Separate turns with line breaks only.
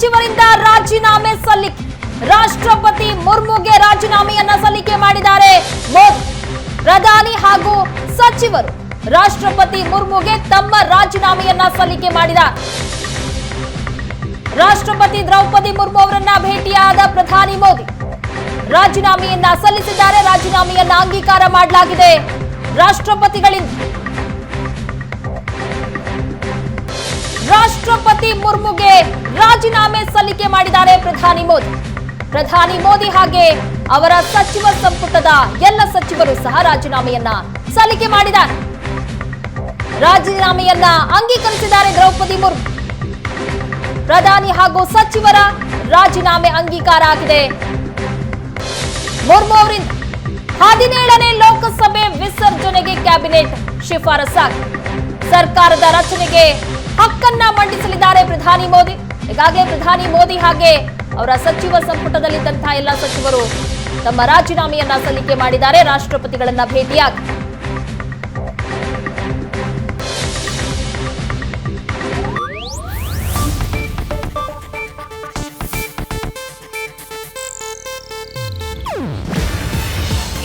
ಸಚಿವರಿಂದ ರಾಜೀನಾಮೆ ಸಲ್ಲಿಕೆ ರಾಷ್ಟ್ರಪತಿ ಮುರ್ಮುಗೆ ರಾಜೀನಾಮೆಯನ್ನ ಸಲ್ಲಿಕೆ ಮಾಡಿದ್ದಾರೆ ಮೋದಿ ಪ್ರಧಾನಿ ಹಾಗೂ ಸಚಿವರು. ರಾಷ್ಟ್ರಪತಿ ಮುರ್ಮುಗೆ ತಮ್ಮ ರಾಜೀನಾಮೆಯನ್ನ ಸಲ್ಲಿಕೆ ಮಾಡಿದ್ದಾರೆ ರಾಷ್ಟ್ರಪತಿ ದ್ರೌಪದಿ ಮುರ್ಮು ಅವರನ್ನ ಭೇಟಿಯಾದ ಪ್ರಧಾನಿ ಮೋದಿ. ರಾಜೀನಾಮೆಯನ್ನ ಸಲ್ಲಿಸಿದ್ದಾರೆ, ರಾಜೀನಾಮೆಯನ್ನ ಅಂಗೀಕಾರ ಮಾಡಲಾಗಿದೆ. ರಾಷ್ಟ್ರಪತಿಗಳಿಂದ ಮುರ್ಮುಗೆ ರಾಜೀನಾಮೆ ಸಲ್ಲಿಕೆ ಮಾಡಿದ್ದಾರೆ ಪ್ರಧಾನಿ ಮೋದಿ. ಪ್ರಧಾನಿ ಮೋದಿ ಹಾಗೆ ಅವರ ಸಚಿವ ಸಂಪುಟದ ಎಲ್ಲ ಸಚಿವರು ಸಹ ರಾಜೀನಾಮೆಯನ್ನ ಸಲ್ಲಿಕೆ ಮಾಡಿದ್ದಾರೆ. ರಾಜೀನಾಮೆಯನ್ನ ಅಂಗೀಕರಿಸಿದ್ದಾರೆ ದ್ರೌಪದಿ ಮುರ್ಮು. ಪ್ರಧಾನಿ ಹಾಗೂ ಸಚಿವರ ರಾಜೀನಾಮೆ ಅಂಗೀಕಾರ ಆಗಿದೆ. ಮುರ್ಮು ಅವರಿಂದ ಹದಿನೇಳನೇ ಲೋಕಸಭೆ ವಿಸರ್ಜನೆಗೆ ಕ್ಯಾಬಿನೆಟ್ ಶಿಫಾರಸಾಗಿದೆ ಸರ್ಕಾರದ ರಚನೆಗೆ ಹಕ್ಕನ್ನ ಮಂಡಿಸಲಿದ್ದಾರೆ ಪ್ರಧಾನಿ ಮೋದಿ. ಈಗಾಗಲೇ ಪ್ರಧಾನಿ ಮೋದಿ ಹಾಗೆ ಅವರ ಸಚಿವ ಸಂಪುಟದಲ್ಲಿದ್ದಂತಹ ಎಲ್ಲ ಸಚಿವರು ತಮ್ಮ ರಾಜೀನಾಮೆಯನ್ನ ಸಲ್ಲಿಕೆ ಮಾಡಿದ್ದಾರೆ. ರಾಷ್ಟ್ರಪತಿಗಳನ್ನ ಭೇಟಿಯಾಗಿ